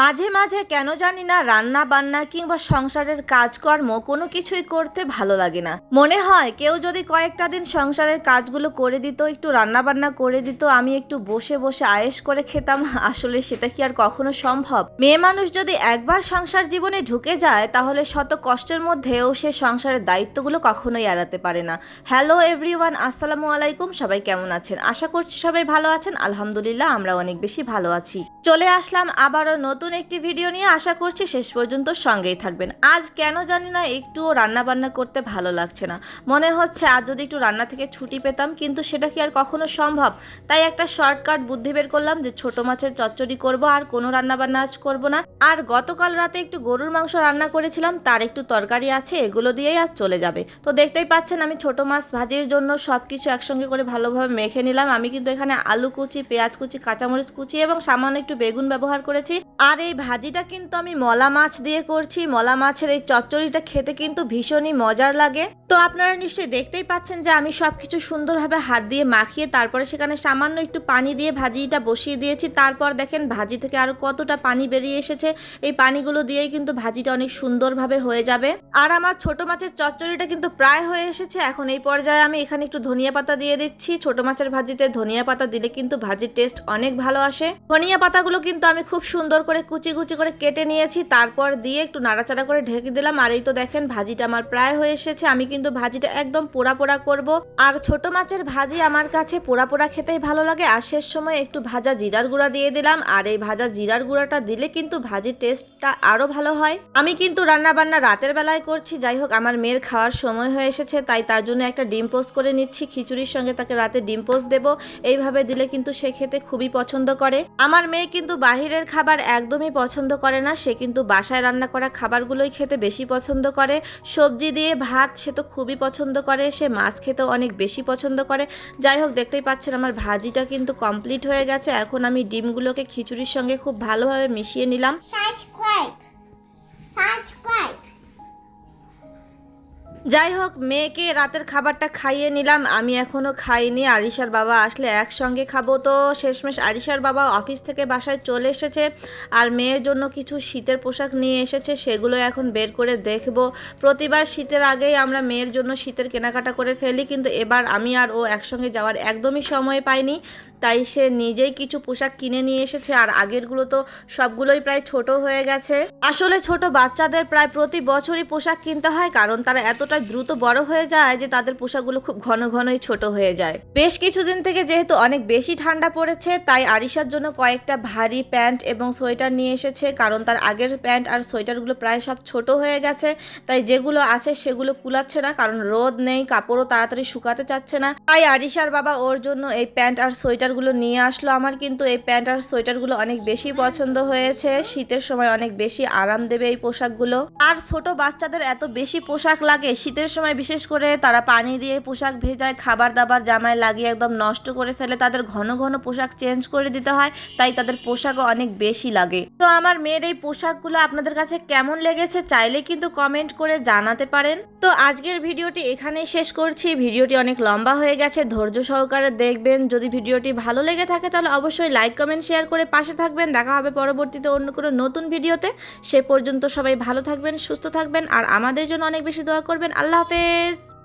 মাঝে মাঝে কেন জানি না রান্না বান্না কিংবা সংসারের কাজকর্ম কোনো কিছুই করতে ভালো লাগে না। মনে হয় কেউ যদি কয়েকটা দিন সংসারের কাজগুলো করে দিত, একটু রান্না বান্না করে দিত, আমি একটু বসে বসে আয়েস করে খেতাম, আসলে সেটা কি আর কখনো সম্ভব? মেয়ে মানুষ যদি একবার সংসার জীবনে ঢুকে যায়, তাহলে শত কষ্টের মধ্যেও সে সংসারের দায়িত্বগুলো কখনোই এড়াতে পারে না। হ্যালো এভরিওয়ান, আসসালামু আলাইকুম, সবাই কেমন আছেন? আশা করছি সবাই ভালো আছেন। আলহামদুলিল্লাহ আমরা অনেক বেশি ভালো আছি। চলে আসলাম আবারও নতুন একটি ভিডিও নিয়ে। আশা করছি শেষ পর্যন্ত সঙ্গেই থাকবেন। আজ কেন জানি না একটুও রান্না বান্না করতে ভালো লাগছে না। মনে হচ্ছে আজ যদি একটু রান্না থেকে ছুটি পেতাম, কিন্তু সেটা কি আর কখনো সম্ভব? তাই একটা শর্টকাট বুদ্ধি বের করলাম যে ছোট মাছের চচ্চড়ি করব আর কোনো রান্না বান্না আজ করব না। আর গতকাল রাতে একটু গরুর মাংস রান্না করেছিলাম, তার একটু তরকারি আছে, এগুলো দিয়েই আজ চলে যাবে। তো দেখতেই পাচ্ছেন আমি ছোট মাছ ভাজির জন্য সব কিছু একসঙ্গে করে ভালোভাবে মেখে নিলাম। আমি কিন্তু এখানে আলু কুচি, পেঁয়াজ কুচি, কাঁচামরিচ কুচি এবং সামান্য একটু বেগুন ব্যবহার করেছি। আর এই ভাজিটা কিন্তু আমি মলা মাছ দিয়ে করছি। মলা মাছের এই চচ্চড়িটা খেতে কিন্তু ভীষণই মজার লাগে। তো আপনারা নিশ্চয়ই দেখতেই পাচ্ছেন যে আমি সব কিছু সুন্দরভাবে হাত দিয়ে মাখিয়ে তারপরে সেখানে সামান্য একটু পানি দিয়ে ভাজিটা বসিয়ে দিয়েছি। তারপর দেখেন ভাজি থেকে আরও কতটা পানি বেরিয়ে এসেছে। এই পানিগুলো দিয়েই কিন্তু ভাজিটা অনেক সুন্দরভাবে হয়ে যাবে। আর আমার ছোট মাছের চচ্চড়িটা কিন্তু প্রায় হয়ে এসেছে। এখন এই পর্যায়ে আমি এখানে একটু ধনিয়া পাতা দিয়ে দিচ্ছি। ছোট মাছের ভাজিতে ধনিয়া পাতা দিলে কিন্তু ভাজির টেস্ট অনেক ভালো আসে। ধনিয়া পাতাগুলো কিন্তু আমি খুব সুন্দর করে কুচি কুচি করে কেটে নিয়েছি, তারপর দিয়ে একটু নাড়াচাড়া করে ঢেকে দিলাম। আর এই তো দেখেন, ভাজিটা আমার প্রায় হয়ে এসেছে। আমি কিন্তু ভাজিটা একদম পোড়া পোড়া করব। আর ছোট মাছের ভাজি আমার কাছে পোড়া পোড়া খেতেই ভালো লাগে। আর শেষ সময় একটু ভাজা জিরার গুঁড়া দিয়ে দিলাম। আর এই ভাজা জিরার গুঁড়াটা দিলে কিন্তু ভাজির টেস্টটা আরও ভালো হয়। আমি কিন্তু রান্না বান্না রাতের বেলায় করছি। যাই হোক, আমার মেয়ের খাওয়ার সময় হয়ে এসেছে, তাই তার জন্য একটা ডিম পোস্ট করে নিচ্ছি। খিচুড়ির সঙ্গে তাকে রাতে ডিম পোস্ট দেবো। এইভাবে দিলে কিন্তু সে খেতে খুবই পছন্দ করে। আমার মেয়ে কিন্তু বাহিরের খাবার একদমই পছন্দ করে না। সে কিন্তু বাসায় রান্না করা খাবারগুলোই খেতে বেশি পছন্দ করে। সবজি দিয়ে ভাত সে তো খুবই পছন্দ করে। সে মাছ খেতে অনেক বেশি পছন্দ করে। যাই হোক, দেখতেই পাচ্ছেন আমার ভাজিটা কিন্তু কমপ্লিট হয়ে গেছে। এখন আমি ডিমগুলোকে খিচুড়ির সঙ্গে খুব ভালোভাবে মিশিয়ে নিলাম। সাবস্ক্রাইব subscribe যাই হোক, মেয়েকে রাতের খাবারটা খাইয়ে নিলাম। আমি এখনও খাইনি। আরিশার বাবা আসলে একসঙ্গে খাব। তো শেষমেশ আরিশার বাবা অফিস থেকে বাসায় চলে এসেছে আর মেয়ের জন্য কিছু শীতের পোশাক নিয়ে এসেছে, সেগুলো এখন বের করে দেখব। প্রতিবার শীতের আগেই আমরা মেয়ের জন্য শীতের কেনাকাটা করে ফেলি, কিন্তু এবার আমি আর ও একসঙ্গে যাওয়ার একদমই সময় পাইনি। তাই সে নিজেই কিছু পোশাক কিনে নিয়ে এসেছে, আর আগেরগুলো তো সবগুলোই প্রায় ছোট হয়ে গেছে। আসলে ছোট বাচ্চাদের প্রায় প্রতি বছরই পোশাক কিনতে হয়, কারণ তারা এতটা দ্রুত বড় হয়ে যায় যে তাদের পোশাকগুলো খুব ঘন ঘনই ছোট হয়ে যায়। বেশ কিছুদিন থেকে যেহেতু অনেক বেশি ঠান্ডা পড়েছে, তাই আরিশার জন্য কয়েকটা ভারী প্যান্ট এবং সোয়েটার নিয়ে এসেছে, কারণ তার আগের প্যান্ট আর সোয়েটারগুলো প্রায় সব ছোট হয়ে গেছে, তাই যেগুলো আছে সেগুলো কুলাচ্ছে না, কারণ রোদ নেই, কাপড়ও তাড়াতাড়ি শুকাতে চাচ্ছে না। তাই আরিশার বাবা ওর জন্য এই প্যান্ট আর সোয়েটারগুলো নিয়ে আসলো। আমার কিন্তু এই প্যান্ট আর সোয়েটারগুলো অনেক বেশি পছন্দ হয়েছে। শীতের সময় অনেক বেশি আরাম দেবে এই পোশাকগুলো। আর ছোট বাচ্চাদের এত বেশি পোশাক লাগে, শীতের সময় বিশেষ করে তারা পানি দিয়ে পোশাক ভেজায় খাবার দাবার জামায় লাগিয়ে একদম নষ্ট করে ফেলে, তাদের ঘন ঘন পোশাক চেঞ্জ করে দিতে হয়, তাই তাদের পোশাকও অনেক বেশি লাগে। তো আমার মেয়ের এই পোশাকগুলো আপনাদের কাছে কেমন লেগেছে চাইলে কিন্তু কমেন্ট করে জানাতে পারেন। তো আজকের ভিডিওটি এখানেই শেষ করছি। ভিডিওটি অনেক লম্বা হয়ে গেছে, ধৈর্য সহকারে দেখবেন। যদি ভিডিওটি ভালো লেগে থাকে তাহলে অবশ্যই লাইক কমেন্ট শেয়ার করে পাশে থাকবেন। দেখা হবে পরবর্তীতে অন্য কোনো নতুন ভিডিওতে। সে পর্যন্ত সবাই ভালো থাকবেন, সুস্থ থাকবেন, আর আমাদের জন্য অনেক বেশি দোয়া করবেন। আল্লাহ হাফেজ।